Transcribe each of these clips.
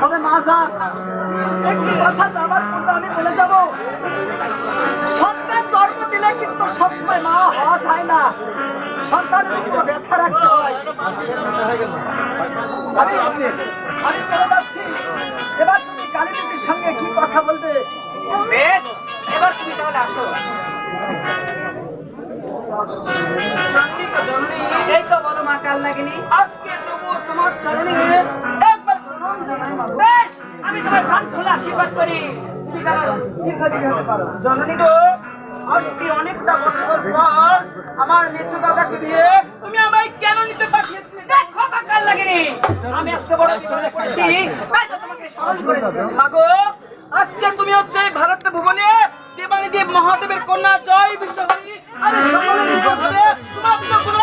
তবে মা যা একটি কথা যাবার পূর্বে আমি বলে যাব। সন্তান জন্ম দিলে কিন্তু সবসময় মা হওয়া যায় না। সন্তানের উপর ব্যথা রাখতে হয়। আমি আমি চলে যাচ্ছি। এবার তুমি কালী দেবীর সঙ্গে কি কথা বলবে? বেশ এবার তুমি তাহলে আসো। এই তো বলো মা কাল লাগেনি আজকে তোমার চরণে আজকে অনেকটা আমার দাদাকে দিয়ে তুমি কেন নিতে লাগেনি। আমি আজকে আজকে হচ্ছে ভারত ভুবনে দেবানী দেব মহাদেবের কন্যা জয় বিশ্বহরি। সকলের তোমার কোনো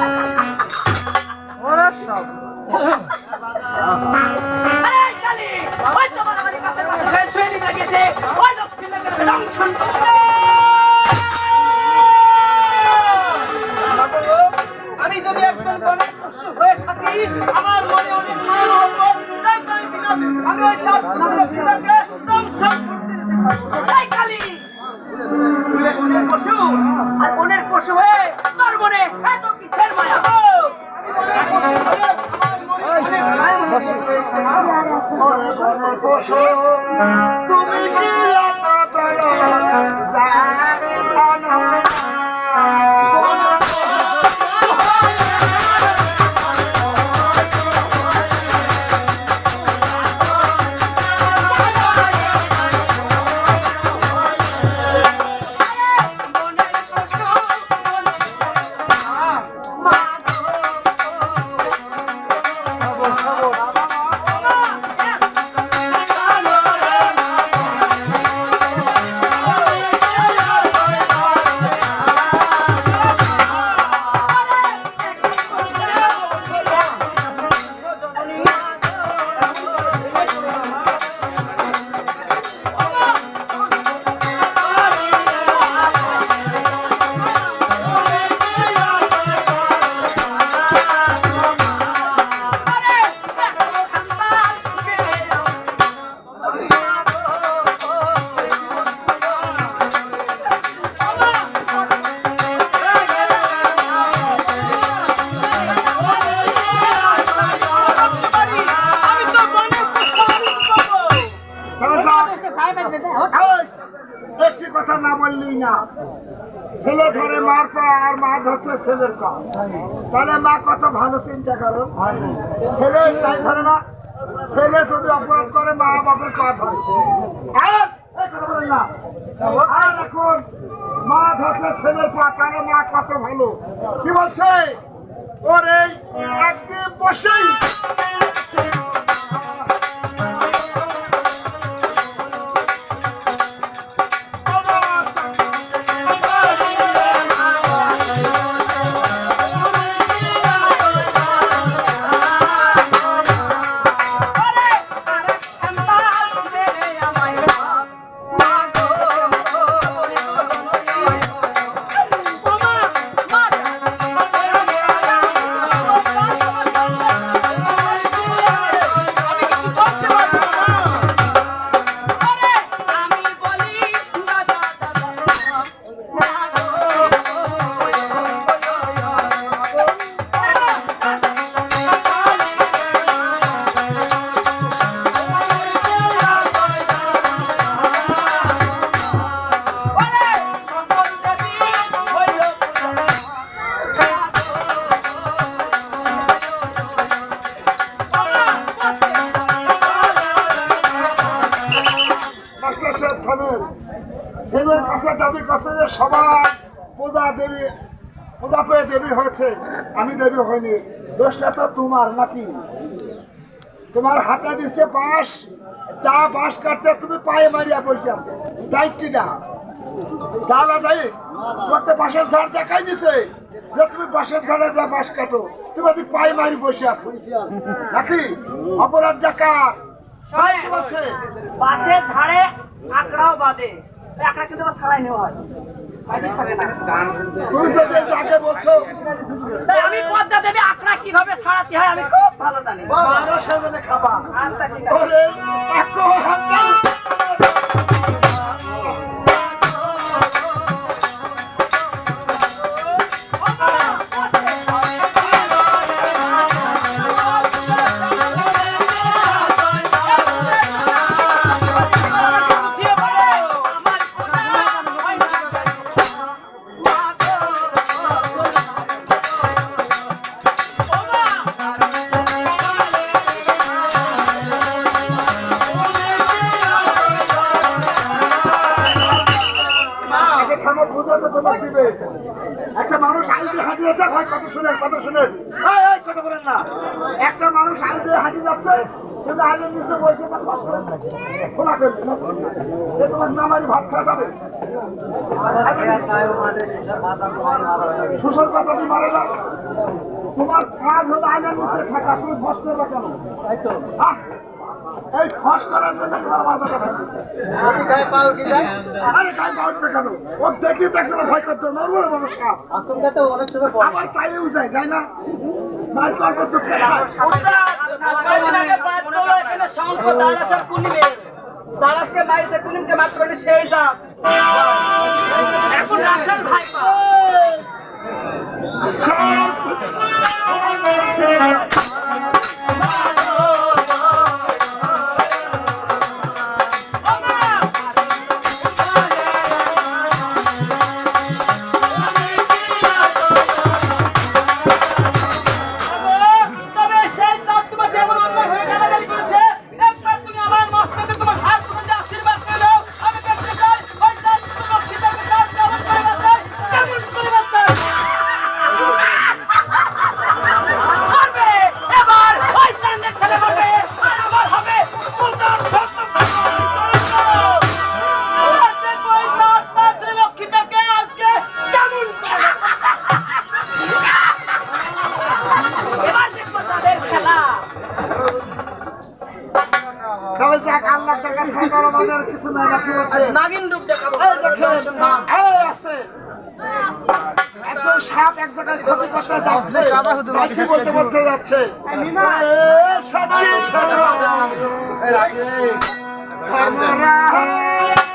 সব। আরে কালি ওই তো বাড়ি কাছে পাশে। শুয়ে শুয়ে গেছে ওই লক্ষ্মী নগরের কথা না বললেই না। ছেলে ধরে মার পা আর মা ধরছে ছেলের পা তাহলে মা কত ভালো চিন্তা করো? ছেলে তাই ধরে না। ছেলে যদি অপরাধ করে, মা বাপের পা ধরে। এখন মা ধরছে ছেলের পা, তাহলে মা কত ভালো। কি বলছে? ওর এই একদিন বসেই দেবী পূজা পেয়ে দেবী হয়েছে। আমি দেবী হইনি। দোষটা তো তোমার নাকি? তোমার হাতে দিচ্ছে বাঁশ, তা বাঁশ কাটতে তুমি পায়ে মারিয়া বসে আছো। দায়িত্বটা বাঁশের ঝাড় দেখাই দিছে যে তুমি বাঁশের ঝাড়ে যা বাঁশ কাটো, তুমি পায়ে মারি নাকি? অপরাধ দেখা। পাশে ঝাড়ে ছাড়াই নেওয়া হয়। আগে বলছো আমি পদ্মা দেবে আকড়া কীভাবে ছাড়াতে হয় আমি খুব ভালো জানি। বারো খাবা। আচ্ছা ঠিক আছে। কত শুনেন কত শুনেন। এই কথা বলেন না। একটা মানুষ আই দিয়ে হাঁটি যাচ্ছে তুমি আইলের নিচে বসে তার কষ্ট খোলা করবে না তোমার নামারি ভাত খাওয়া যাবে? শ্বশুর কথা তুমি মারে না তোমার কাজ হলো আইলের নিচে থাকা তুমি ফস করবে কেন? আহ, এই ফস করার জন্য তোমার মাথাটা থাকতেছে আরে গায়ে পা উঠবে কেন ও দেখলে দেখছে না ভয় করতো না মানুষ যায় যায় না মার কর করতো খোদা, কয়েকদিন আগে বাদ চলো এখানে শঙ্খ, দারাস আর কুনিবে। দারাসকে মারিতে কুনিমকে মারতে সেই জাত। এখন রাখাল ভাই পা। আছে। একজন সাপ এক জায়গায় ক্ষতি করতে যাচ্ছে। কি বলতে বলতে যাচ্ছে? এ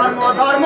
ধর্ম ধর্ম